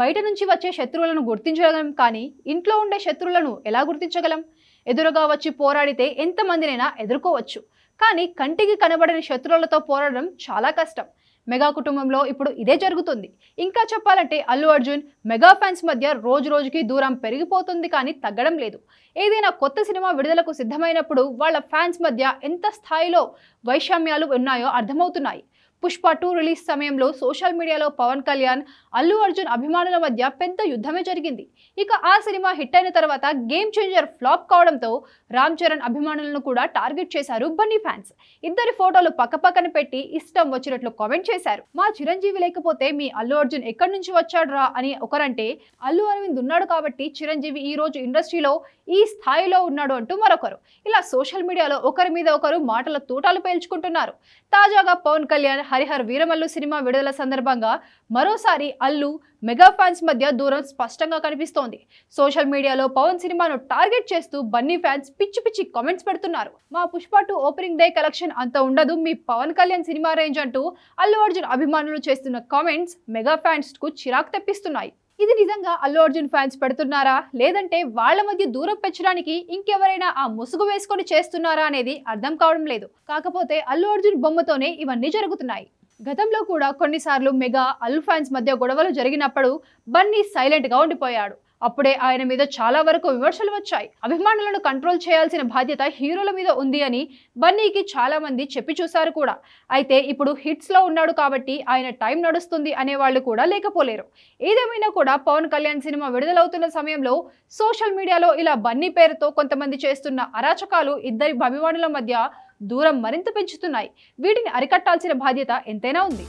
బయట నుంచి వచ్చే శత్రువులను గుర్తించగలం కానీ ఇంట్లో ఉండే శత్రువులను ఎలా గుర్తించగలం? ఎదురుగా వచ్చి పోరాడితే ఎంతమందినైనా ఎదుర్కోవచ్చు. కానీ కంటికి కనబడని శత్రువులతో పోరాడడం చాలా కష్టం. మెగా కుటుంబంలో ఇప్పుడు ఇదే జరుగుతుంది. ఇంకా చెప్పాలంటే అల్లు అర్జున్ మెగా ఫ్యాన్స్ మధ్య రోజు రోజుకి దూరం పెరిగిపోతుంది కానీ తగ్గడం లేదు. ఏదైనా కొత్త సినిమా విడుదలకు సిద్ధమైనప్పుడు వాళ్ళ ఫ్యాన్స్ మధ్య ఎంత స్థాయిలో వైషమ్యాలు ఉన్నాయో అర్థమవుతున్నాయి. పుష్ప టూ రిలీజ్ సమయంలో సోషల్ మీడియాలో పవన్ కళ్యాణ్ అల్లు అర్జున్ అభిమానుల మధ్య పెద్ద యుద్ధమే జరిగింది. ఇక ఆ సినిమా హిట్ అయిన తర్వాత గేమ్ చేంజర్ ఫ్లాప్ కావడంతో రామ్ చరణ్ అభిమానులను కూడా టార్గెట్ చేశారు బన్నీ ఫ్యాన్స్. ఇద్దరి ఫోటోలు పక్కపక్కన పెట్టి ఇష్టం వచ్చినట్లు కామెంట్ చేశారు. మా చిరంజీవి లేకపోతే మీ అల్లు అర్జున్ ఎక్కడి నుంచి వచ్చాడురా అని ఒకరంటే అల్లు అరవింద్ ఉన్నాడు కాబట్టి చిరంజీవి ఈ రోజు ఇండస్ట్రీలో ఈ స్థాయిలో ఉన్నాడు అంటూ మరొకరు. ఇలా సోషల్ మీడియాలో ఒకరి మీద ఒకరు మాటల తూటాలు పేల్చుకుంటున్నారు. తాజాగా పవన్ కళ్యాణ్ హరిహర్ వీరమల్లు సినిమా విడుదల సందర్భంగా మరోసారి అల్లు మెగా ఫ్యాన్స్ మధ్య దూరం స్పష్టంగా కనిపిస్తోంది. సోషల్ మీడియాలో పవన్ సినిమాను టార్గెట్ చేస్తూ బన్నీ ఫ్యాన్స్ పిచ్చి పిచ్చి కామెంట్స్ పెడుతున్నారు. మా Pushpa two opening day collection అంత ఉండదు మీ పవన్ కళ్యాణ్ సినిమా రేంజ్ అంటూ అల్లు అర్జున్ అభిమానులు చేస్తున్న కామెంట్స్ మెగా ఫ్యాన్స్కు చిరాకు తెప్పిస్తున్నాయి. ఇది నిజంగా అల్లు అర్జున్ ఫ్యాన్స్ పెడుతున్నారా? లేదంటే వాళ్ళ మధ్య దూరం పెంచడానికి ఇంకెవరైనా ఆ ముసుగు వేసుకొని చేస్తున్నారా అనేది అర్థం కావడం లేదు. కాకపోతే అల్లు అర్జున్ బొమ్మతోనే ఇవన్నీ జరుగుతున్నాయి. గతంలో కూడా కొన్నిసార్లు మెగా అల్లు ఫ్యాన్స్ మధ్య గొడవలు జరిగినప్పుడు బన్నీ సైలెంట్గా ఉండిపోయాడు. అప్పుడే ఆయన మీద చాలా వరకు విమర్శలు వచ్చాయి. అభిమానులను కంట్రోల్ చేయాల్సిన బాధ్యత హీరోల మీద ఉంది అని బన్నీకి చాలా మంది చెప్పి చూశారు కూడా. అయితే ఇప్పుడు హిట్స్లో ఉన్నాడు కాబట్టి ఆయన టైం నడుస్తుంది అనే వాళ్ళు కూడా లేకపోలేరు. ఏదేమైనా కూడా పవన్ కళ్యాణ్ సినిమా విడుదలవుతున్న సమయంలో సోషల్ మీడియాలో ఇలా బన్నీ పేరుతో కొంతమంది చేస్తున్న అరాచకాలు ఇద్దరి అభిమానుల మధ్య దూరం మరింత పెంచుతున్నాయి. వీటిని అరికట్టాల్సిన బాధ్యత ఎంతైనా ఉంది.